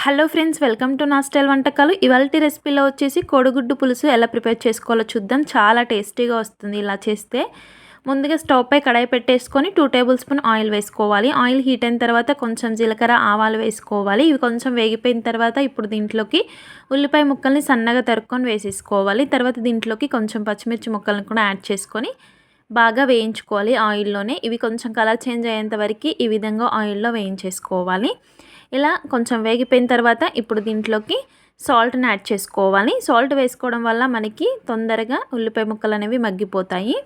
Hello friends welcome to నా style వంటకాలు. ఇవాళ రెసిపీలో వచ్చేసి కోడిగుడ్డు పులుసు ఎలా ప్రిపేర్ చేసుకోవాలో చూద్దాం. చాలా టేస్టీగా వస్తుంది ఇలా చేస్తే. ముందుగా స్టవ్ పై కడాయి పెట్టేసుకొని టూ టేబుల్ స్పూన్ ఆయిల్ వేసుకోవాలి. ఆయిల్ హీట్ అయిన తర్వాత కొంచెం జీలకర్ర ఆవాలు వేసుకోవాలి. ఇవి కొంచెం వేగిపోయిన తర్వాత ఇప్పుడు దీంట్లోకి ఉల్లిపాయ ముక్కల్ని సన్నగా తరుక్కొని వేసేసుకోవాలి. తర్వాత దీంట్లోకి కొంచెం పచ్చిమిర్చి ముక్కల్ని కూడా యాడ్ చేసుకొని బాగా వేయించుకోవాలి ఆయిల్లోనే. ఇవి కొంచెం కలర్ చేంజ్ అయ్యేంత వరకు ఈ విధంగా ఆయిల్లో వేయించేసుకోవాలి. ఇలా కొంచెం వేగిపోయిన తర్వాత ఇప్పుడు దీంట్లోకి సాల్ట్ని యాడ్ చేసుకోవాలి. సాల్ట్ వేసుకోవడం వల్ల మనకి తొందరగా ఉల్లిపాయ ముక్కలు అనేవి మగ్గిపోతాయి.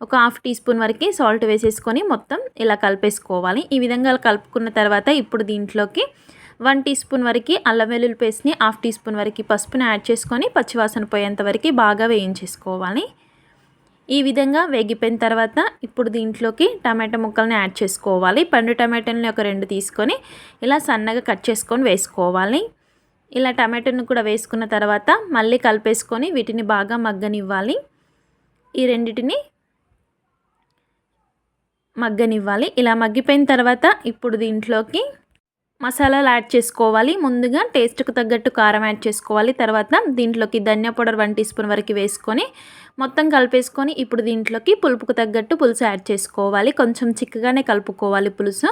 ఒక హాఫ్ టీ స్పూన్ వరకు సాల్ట్ వేసేసుకొని మొత్తం ఇలా కలిపేసుకోవాలి. ఈ విధంగా కలుపుకున్న తర్వాత ఇప్పుడు దీంట్లోకి వన్ టీ స్పూన్ వరకు అల్లం వెల్లుల్లి పేస్ట్ని హాఫ్ టీ స్పూన్ వరకు పసుపుని యాడ్ చేసుకొని పచ్చివాసన పోయేంత వరకు బాగా వేయించేసుకోవాలి. ఈ విధంగా వేగిపోయిన తర్వాత ఇప్పుడు దీంట్లోకి టమాటా ముక్కల్ని యాడ్ చేసుకోవాలి. పండు టమాటాలని ఒక రెండు తీసుకొని ఇలా సన్నగా కట్ చేసుకొని వేసుకోవాలి. ఇలా టమాటాను కూడా వేసుకున్న తర్వాత మళ్ళీ కలిపేసుకొని వీటిని బాగా మగ్గనివ్వాలి. ఈ రెండిటిని మగ్గనివ్వాలి. ఇలా మగ్గిపోయిన తర్వాత ఇప్పుడు దీంట్లోకి మసాలాలు యాడ్ చేసుకోవాలి. ముందుగా టేస్ట్కి తగ్గట్టు కారం యాడ్ చేసుకోవాలి. తర్వాత దీంట్లోకి ధనియా పౌడర్ వన్ టీ స్పూన్ వరకు వేసుకొని మొత్తం కలిపేసుకొని ఇప్పుడు దీంట్లోకి పులుపుకు తగ్గట్టు పులుసు యాడ్ చేసుకోవాలి. కొంచెం చిక్కగానే కలుపుకోవాలి పులుసు.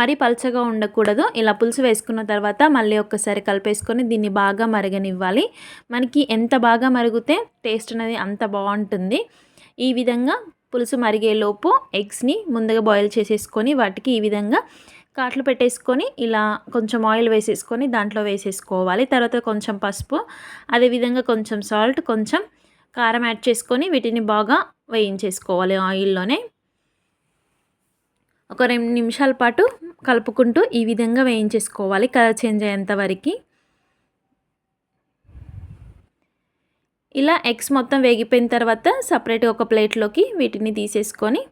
మరీ పలచగా ఉండకూడదు. ఇలా పులుసు వేసుకున్న తర్వాత మళ్ళీ ఒక్కసారి కలిపేసుకొని దీన్ని బాగా మరగనివ్వాలి. మనకి ఎంత బాగా మరిగితే టేస్ట్ అనేది అంత బాగుంటుంది. ఈ విధంగా పులుసు మరిగేలోపు ఎగ్స్ని ముందుగా బాయిల్ చేసేసుకొని వాటికి ఈ విధంగా కాట్లు పెట్టేసుకొని ఇలా కొంచెం ఆయిల్ వేసేసుకొని దాంట్లో వేసేసుకోవాలి. తర్వాత కొంచెం పసుపు అదేవిధంగా కొంచెం సాల్ట్ కొంచెం కారం యాడ్ చేసుకొని వీటిని బాగా వేయించేసుకోవాలి ఆయిల్లోనే. ఒక రెండు నిమిషాల పాటు కలుపుకుంటూ ఈ విధంగా వేయించేసుకోవాలి. కలర్ చేంజ్ అయ్యేంత వరకు. ఇలా ఎగ్స్ మొత్తం వేగిపోయిన తర్వాత సపరేట్గా ఒక ప్లేట్లోకి వీటిని తీసేసుకొని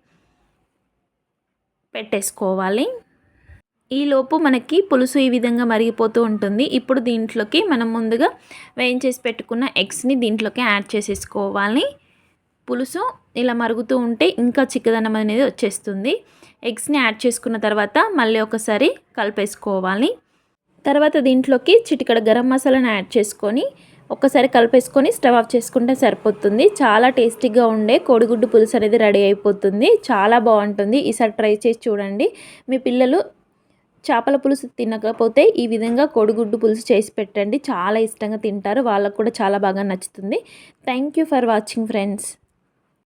పెట్టేసుకోవాలి. ఈలోపు మనకి పులుసు ఈ విధంగా మరిగిపోతూ ఉంటుంది. ఇప్పుడు దీంట్లోకి మనం ముందుగా వేయించేసి పెట్టుకున్న ఎగ్స్ని దీంట్లోకి యాడ్ చేసేసుకోవాలి. పులుసు ఇలా మరుగుతూ ఉంటే ఇంకా చిక్కదనం అనేది వచ్చేస్తుంది. ఎగ్స్ని యాడ్ చేసుకున్న తర్వాత మళ్ళీ ఒకసారి కలిపేసుకోవాలి. తర్వాత దీంట్లోకి చిటికడ గరం మసాలాను యాడ్ చేసుకొని ఒక్కసారి కలిపేసుకొని స్టవ్ ఆఫ్ చేసుకుంటే సరిపోతుంది. చాలా టేస్టీగా ఉండే కోడిగుడ్డు పులుసు అనేది రెడీ అయిపోతుంది. చాలా బాగుంటుంది. ఈసారి ట్రై చేసి చూడండి. మీ పిల్లలు చేపల పులుసు తినకపోతే ఈ విధంగా కోడిగుడ్డు పులుసు చేసి పెట్టండి. చాలా ఇష్టంగా తింటారు. వాళ్ళకు కూడా చాలా బాగా నచ్చుతుంది. Thank you for watching friends